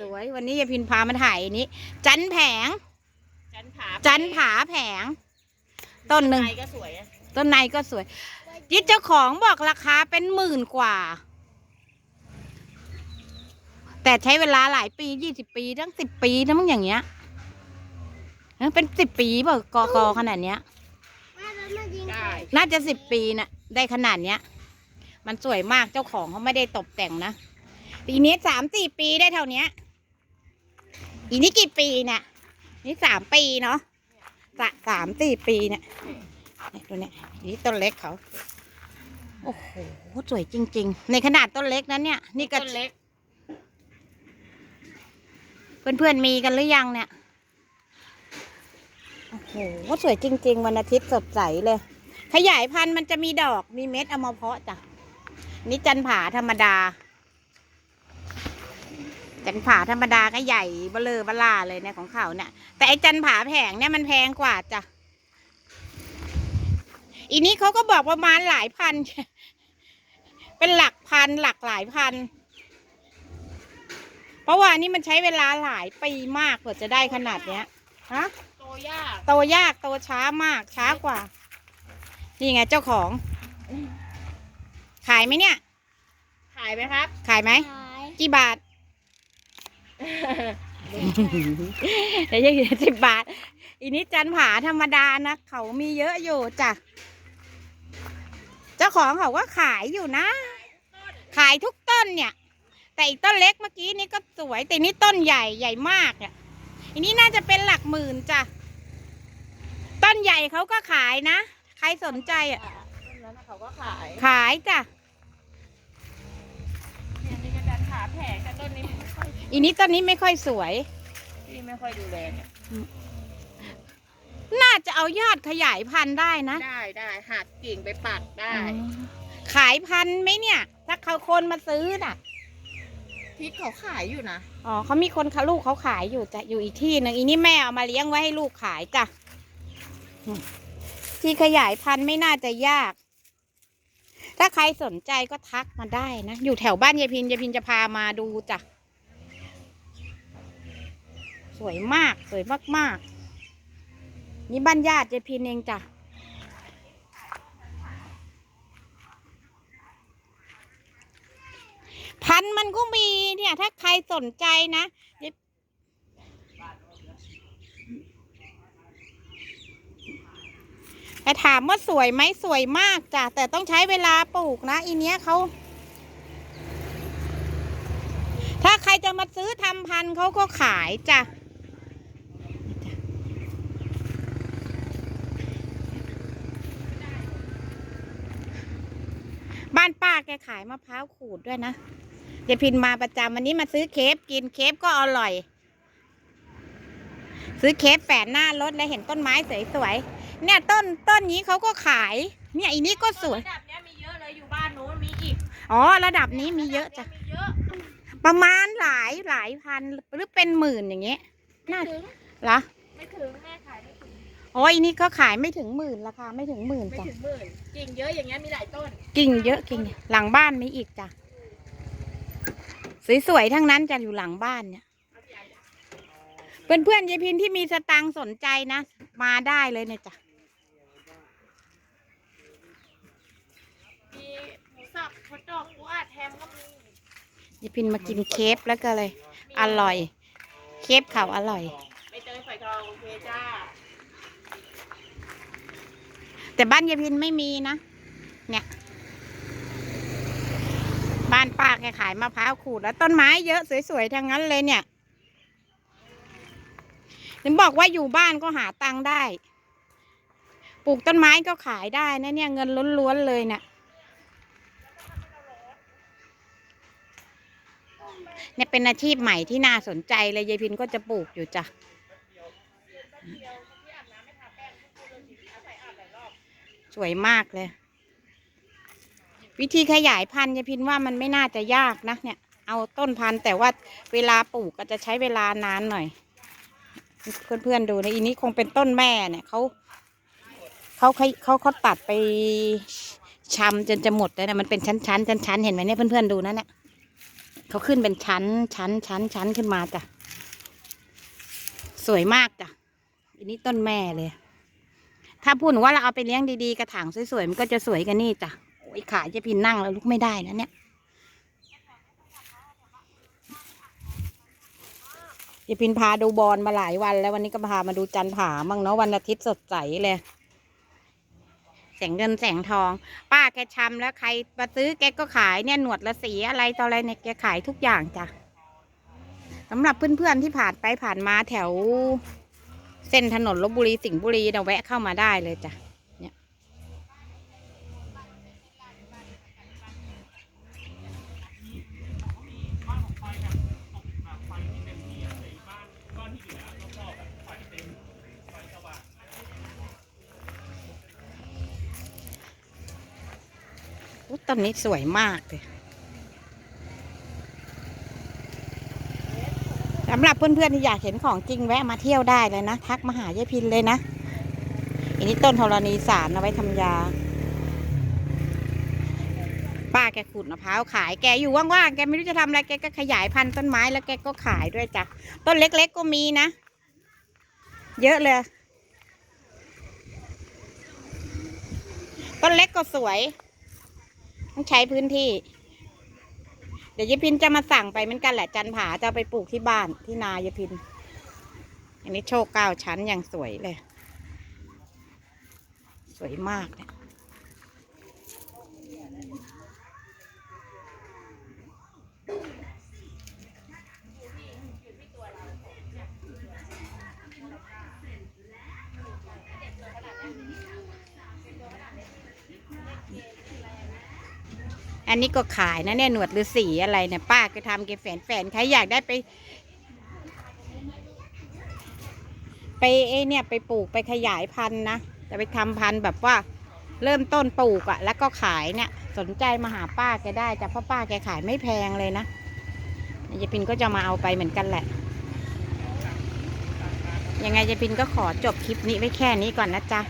สวยวันนี้ยายพินพามาถ่ายอันนี้ จันแผง จันผาจันผาแผง ต้นหนึ่งใก็สวยอะต้นในก็สวยยิดเจ้าของบอกราคาเป็นหมื่นกว่า แต่ใช้เวลาหลายปียี่สิบปีตั้งสิบปีนะมึงอย่างเงี้ยเออเป็นสิบปีเปล่ากอกอขนาดเนี้ย ได้น่าจะสิบปีนะ่ะ ได้ขนาดเนี้ย มันสวยมากเจ้าของเขาไม่ได้ตกแต่งนะปีนี้สามสี่ปีได้เท่าเนี้ย อีนี้กี่ปีเนี่ย นี่สามปีเนาะสะสามสี่ปีเนี่ยเนี่ยตัวเนี้ยอีนี่ต้นเล็กเขา โอ้โห สวยจริง ๆ ในขนาดต้นเล็กนั้นเนี่ย นี่ก็ต้นเล็ก เพื่อนๆมีกันหรือยังเนี่ย โอ้โห สวยจริง ๆ วันอาทิตย์สดใสเลย ขยายพันธุ์มันจะมีดอก มีเม็ดเอามาเพาะจ้ะนี่จันผาธรรมดา จันผาธรรมดาก็ใหญ่เบลอเบล่าเลยเนี่ยของเขาเนี่ยแต่ไอ้จันผาแผงเนี่ยมันแพงกว่าจ้ะอีนี้เขาก็บอกประมาณหลายพัน เป็นหลักพันหลักหลายพัน เพราะว่านี่มันใช้เวลาหลายปีมากกว่าจะได้ขนาดเนี้ยฮะโตยาก โตยาก โตช้ามากช้ากว่า นี่ไงเจ้าของ ขายไหมเนี่ย ขายไหมครับ ขายไหม กี่บาท เดี๋ยวจะสิบบาท อีนี้จันผาธรรมดานะเขามีเยอะอยู่จ้ะ เจ้าของเขาก็ขายอยู่นะ ขายทุกต้นเนี่ย แต่อีกต้นเล็กเมื่อกี้นี่ก็สวย แต่นี่ต้นใหญ่ใหญ่มากอะอันนี้น่าจะเป็นหลักหมื่นจ้ะ ต้นใหญ่เขาก็ขายนะ ใครสนใจอะต้นนั้นน่ะเขาก็ขายขายจ้ะ อยอีนี้ต้นนี้ไม่ค่อยสวย พี่ไม่ค่อยดูแลเนี่ยน่าจะเอายอดขยายพันธุ์ได้นะได้ได้หักกิ่งไปปักได้ ขายพันธุ์ไหมเนี่ย ถ้าเขาคนมาซื้อน่ะ พริกเขาขายอยู่นะอ๋อเขามีคนเขาลูกเขาขายอยู่จ้ะอยู่อีกที่หนึ่งอีนี่แม่เอามาเลี้ยงไว้ให้ลูกขายจ้ะอืมที่ขยายพันธุ์ไม่น่าจะยาก ถ้าใครสนใจก็ทักมาได้นะ อยู่แถวบ้านยายพินยายพินจะพามาดูจ้ะ สวยมาก สวยมากๆ นี่บ้านญาติยายพินเองจ้ะ พันธุ์มันก็มีเนี่ย ถ้าใครสนใจนะแต่ถามว่าสวยไหมสวยมากจ้ะ แต่ต้องใช้เวลาปลูกนะ อีเนี้ยเขา ถ้าใครจะมาซื้อทำพันธุ์เขาก็ขายจ้ะานป้าแกขายมะพร้าวขูดด้วยนะยายพินมาประจำวันนี้มาซื้อเคฟกินเคฟก็อร่อย ซื้อเคฟแฝนหน้ารถแล้วเห็นต้นไม้สวยๆเนี่ยต้นต้นนี้เขาก็ขาย เนี่ยอีนี้ก็สวย ระดับเนี้ยมีเยอะเลยอยู่บ้านนู้นมีอีกอ๋อ ระดับนี้มีเยอะจ้ะ มีเยอะประมาณหลายหลายพันหรือเป็นหมื่นอย่างเงี้ยน่าไม่ถึงเหรอ ไม่ถึงแม่ขายไม่ถึง โอ้ยนี่ก็ขายไม่ถึงหมื่นราคาไม่ถึงหมื่นไม่จ้ะถึงหมื่นกิ่งเยอะอย่างเงี้ยมีหลายต้น กิ่งเยอะกิ่งหลังบ้านมีอีกจ้ะสวยๆทั้งนั้นจะอยู่หลังบ้านเนี่ย เพื่อนๆยายพินที่มีสตังค์สนใจนะ มาได้เลยเนี่ยจ้ะมีหมูสับฮอทดอกปูอัดแฮมก็มียายพินมากินเคฟแล้วก็เลย อร่อย เคฟเขาอร่อย ใบเตยฝอยทองโอเคจ้า แต่บ้านยายพินไม่มีนะ เนี่ย บ้านป้าแกขายมะพร้าวขูดแล้วต้นไม้เยอะสวยๆทั้งนั้นเลยเนี่ยถึงบอกว่าอยู่บ้านก็หาตังค์ได้ ปลูกต้นไม้ก็ขายได้นะเนี่ยเงินล้วนๆเลยเนี่ยเนี่ยเป็นอาชีพใหม่ที่น่าสนใจเลยยายพินก็จะปลูกอยู่จ้ะ สวยมากเลย วิธีขยายพันธุ์ยายพินว่ามันไม่น่าจะยากนะเนี่ย เอาต้นพันธุ์แต่ว่าเวลาปลูกก็จะใช้เวลานานหน่อย เพื่อนๆดูนะอีนี้คงเป็นต้นแม่เนี่ยเขาเขาเขาเขาเขาตัดไปชำจนจะหมดแล้วนะมันเป็นชั้นๆชั้นๆเห็นไหมเนี่ยเพื่อนๆดูนะเนี่ยเขาขึ้นเป็นชั้นชั้นชั้นชั้นขึ้นมาจ้ะสวยมากจ้ะอันนี้ต้นแม่เลย ถ้าพูดว่าเราเอาไปเลี้ยงดีๆกระถางสวยๆมันก็จะสวยกันนี่จ้ะโอ้ยขาเจะพินนั่งแล้วลุกไม่ได้นะเนี่ยเจะพินพาดูบอลมาหลายวัน แล้ววันนี้ก็พามาดูจันผามั่งเนาะวันอาทิตย์สดใสเลยแสงเงินแสงทอง ป้าแกชำแล้วใครมาซื้อแกก็ขายเนี่ยหนวดละสีอะไรต่ออะไรเนี่ยแกขายทุกอย่างจ้ะสำหรับเพื่อนๆที่ผ่านไปผ่านมาแถว เส้นถนนลบบุรีสิงห์บุรีนะแวะเข้ามาได้เลยจ้ะเนี่ยอุ๊ยต้นนี้สวยมากเลยำหรับเพื่อนๆที่อยากเห็นของจริงแวะมาเที่ยวได้เลยนะ ทักมาหายายพินเลยนะอันนี้ต้นธรณีสารเอาไว้ทำยา ป้าแกขูดมะพร้าวขายแกอยู่ว่างๆแกไม่รู้จะทำอะไรแกก็ขยายพันธุ์ต้นไม้แล้วแกก็ขายด้วยจ้ะต้นเล็กๆก็มีนะ เยอะเลย ต้นเล็กก็สวย ต้องใช้พื้นที่ เดี๋ยวยายพินจะมาสั่งไปเหมือนกันแหละจันผาจะไปปลูกที่บ้านที่นายายพิน อันนี้โชคเก้าชั้นอย่างสวยเลย สวยมากเนี่ย อันนี้ก็ขายนะเนี่ยหนวดฤาษีอะไรเนี่ยป้าก็ทำเก็บแฝนแฝนใครอยากได้ไป ไปเอเนี่ยไปปลูกไปขยายพันธุ์นะจะไปทำพันธุ์แบบว่าเริ่มต้นปลูกอะ่ะ แล้วก็ขายเนี่ย สนใจมาหาป้าแกได้จ้ะเพราะป้าแกขายไม่แพงเลยนะยายพินก็จะมาเอาไปเหมือนกันแหละ ยังไงยายพินก็ขอจบคลิปนี้ไว้แค่นี้ก่อนนะจ๊ะ